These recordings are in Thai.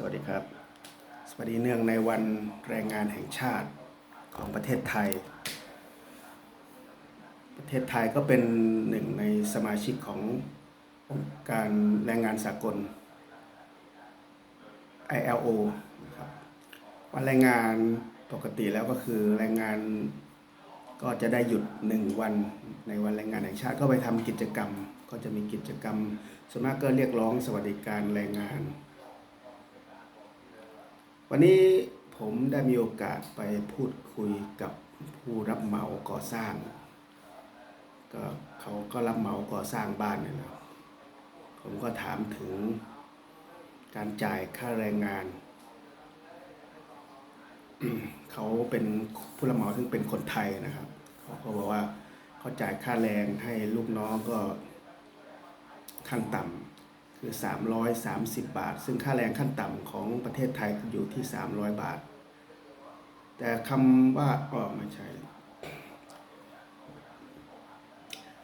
สวัสดีครับ สวัสดีเนื่องในวันแรงงานแห่งชาติของประเทศไทย ประเทศไทยก็เป็นหนึ่งในสมาชิกขององค์การแรงงานสากล ILO นะครับวันแรงงานปกติแล้วก็คือแรงงานก็จะได้หยุดหนึ่งวันในวันแรงงานแห่งชาติก็ไปทำกิจกรรม ก็จะมีกิจกรรมส่วนมากก็เรียกร้องสวัสดิการแรงงาน วันนี้ผมได้มีโอกาสไปพูดคุยกับผู้รับเหมาก่อสร้าง ก็เขาก็รับเหมาก่อสร้างบ้านนี่แหละผมก็ถามถึงการจ่ายค่าแรงงาน เขาเป็นผู้รับเหมาซึ่งเป็นคนไทยนะครับ เขาก็บอกว่าเขาจ่ายค่าแรงให้ลูกน้องก็ขั้นต่ำ คือ 330 บาท ซึ่งค่าแรงขั้นต่ำของประเทศไทยอยู่ที่ 300 บาท แต่คำว่าอ๋อไม่ใช่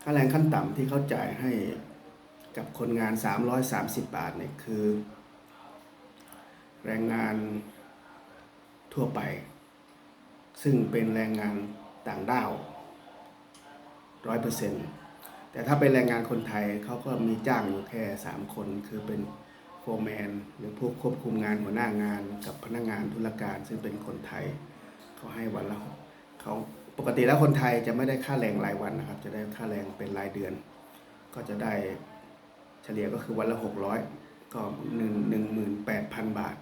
ค่าแรงขั้นต่ำที่เขาจ่ายให้กับคนงาน 330 บาทเนี่ยคือ แรงงานทั่วไป ซึ่งเป็นแรงงานต่างด้าวร้อยเปอร์เซ็นต์ แต่ถ้าเป็นแรงงานคนไทยเขาก็มีจ้างอยู่แค่ 3 คน คือเป็นโฟร์แมนหรือผู้ควบคุมงานหัวหน้างานกับพนักงานธุรการซึ่งเป็นคนไทยเขาให้วันละเขาปกติแล้วคนไทยจะไม่ได้ค่าแรงรายวันนะครับ จะได้ค่าแรงเป็นรายเดือน ก็จะได้เฉลี่ยก็คือวันละหกร้อยก็หนึ่งหนึ่งหมื่นแปดพันบาท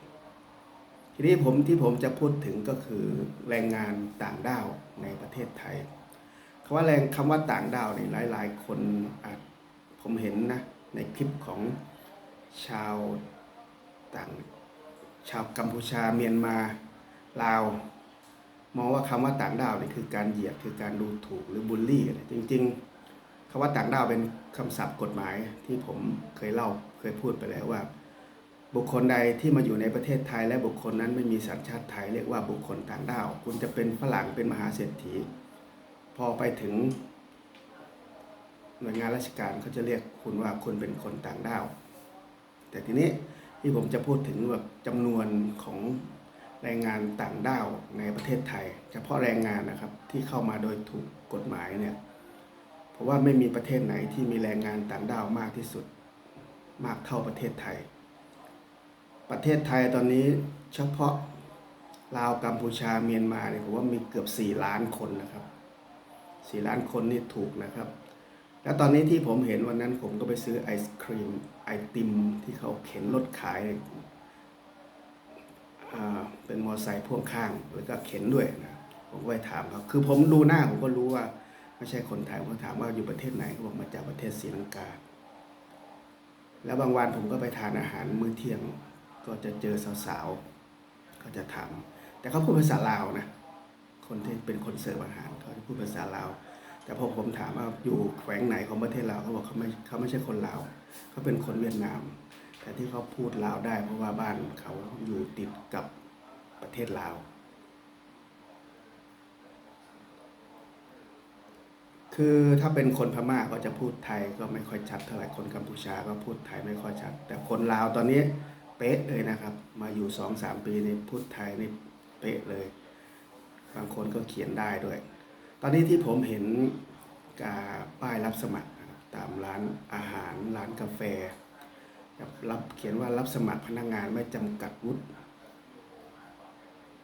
ทีนี้ผมที่ผมจะพูดถึงก็คือแรงงานต่างด้าวในประเทศไทย ว่าแรงคำว่าต่างดาวนี่ยหลาย ๆ คนอาจผมเห็นนะในคลิปของชาวต่าง ชาวกัมพูชาเมียนมาลาว มองว่าคำว่าต่างดาวนี่คือการเหยียดคือการดูถูกหรือบูลลี่อะไรจริง ๆคำว่าต่างดาวเป็นคำศัพท์กฎหมายที่ผมเคยเล่าเคยพูดไปแล้วว่า บุคคลใดที่มาอยู่ในประเทศไทย และบุคคลนั้นไม่มีสัญชาติไทยเรียกว่าบุคคลต่างดาว คุณจะเป็นฝรั่งเป็นมหาเศรษฐี พอไปถึงหน่วยงานราชการเขาจะเรียกคุณว่าคุณเป็นคนต่างด้าว แต่ทีนี้ที่ผมจะพูดถึงแบบจำนวนของแรงงานต่างด้าวในประเทศไทย เฉพาะแรงงานนะครับที่เข้ามาโดยถูกกฎหมายเนี่ยเพราะว่าไม่มีประเทศไหนที่มีแรงงานต่างด้าวมากที่สุดมากเท่าประเทศไทย ประเทศไทยตอนนี้เฉพาะลาวกัมพูชาเมียนมาเนี่ยผมว่ามีเกือบ 4 ล้านคนนะครับ 4ล้านคนนี่ถูกนะครับ แล้วตอนนี้ที่ผมเห็นวันนั้นผมก็ไปซื้อไอศครีมไอติมที่เขาเข็นรถขายอ่าเป็นมอเตอร์ไซค์พ่วงข้างแล้วก็เข็นด้วยนะผมก็ไปถามเขาคือผมดูหน้าผมก็รู้ว่าไม่ใช่คนไทยผมถามว่าอยู่ประเทศไหนเขาบอกมาจากประเทศศรีลังกา แล้วบางวันผมก็ไปทานอาหารมื้อเที่ยงก็จะเจอสาวๆก็จะถามแต่เขาพูดภาษาลาวนะ คนที่เป็นคนเสิร์ฟอาหารเขาจะพูดภาษาลาว แต่พอผมถามว่าอยู่แขวงไหนของประเทศลาวเขาบอกเขาไม่เขาไม่ใช่คนลาวเขาเป็นคนเวียดนาม แต่ที่เขาพูดลาวได้เพราะว่าบ้านเขาอยู่ติดกับประเทศลาวคือถ้าเป็นคนพม่าก็จะพูดไทยก็ไม่ค่อยชัดเท่าไหร่คนกัมพูชาก็พูดไทยไม่ค่อยชัด แต่คนลาวตอนนี้เป๊ะเลยนะครับ มาอยู่สองสามปีในพูดไทยนี่เป๊ะเลย บางคนก็เขียนได้ด้วย ตอนนี้ที่ผมเห็นกาป้ายรับสมัครตามร้านอาหารร้านกาแฟรับเขียนว่ารับสมัครพนักงานไม่จำกัดวุฒิ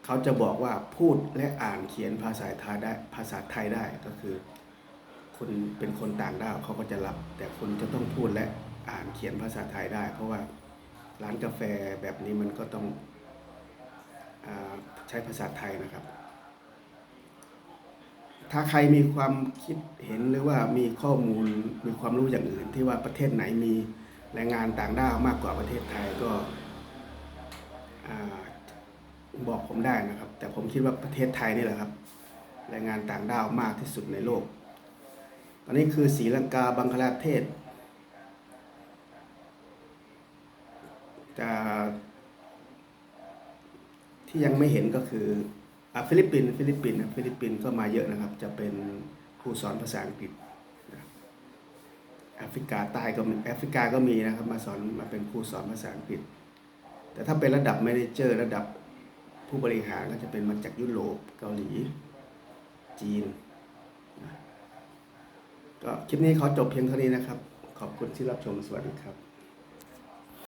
เขาจะบอกว่าพูดและอ่านเขียนภาษาไทยได้ภาษาไทยได้ก็คือ คุณเป็นคนต่างด้าวเขาก็จะรับ แต่คุณจะต้องพูดและอ่านเขียนภาษาไทยได้ เพราะว่าร้านกาแฟแบบนี้มันก็ต้องอใช้ภาษาไทยนะครับ ถ้าใครมีความคิดเห็นหรือว่ามีข้อมูลมีความรู้อย่างอื่น ที่ว่าประเทศไหนมีแรงงานต่างด้าวมากกว่าประเทศไทยก็บอกผมได้นะครับ แต่ผมคิดว่าประเทศไทยนี่แหละครับ แรงงานต่างด้าวมากที่สุดในโลก ตอนนี้คือศรีลังกาบังคลาเทศจะที่ยังไม่เห็นก็คือ ฟิลิปปินส์ฟิลิปปินส์ฟิลิปปินส์ก็มาเยอะนะครับ จะเป็นครูสอนภาษาอังกฤษแอฟริกาใต้ก็มีแอฟริกาก็มีนะครับ มาสอนมาเป็นครูสอนภาษาอังกฤษ แต่ถ้าเป็นระดับแมเนเจอร์ระดับผู้บริหารก็จะเป็นมาจากยุโรปเกาหลี จีนก็คลิปนี้ขอจบเพียงเท่านี้นะครับ ขอบคุณที่รับชมสวัสดีครับ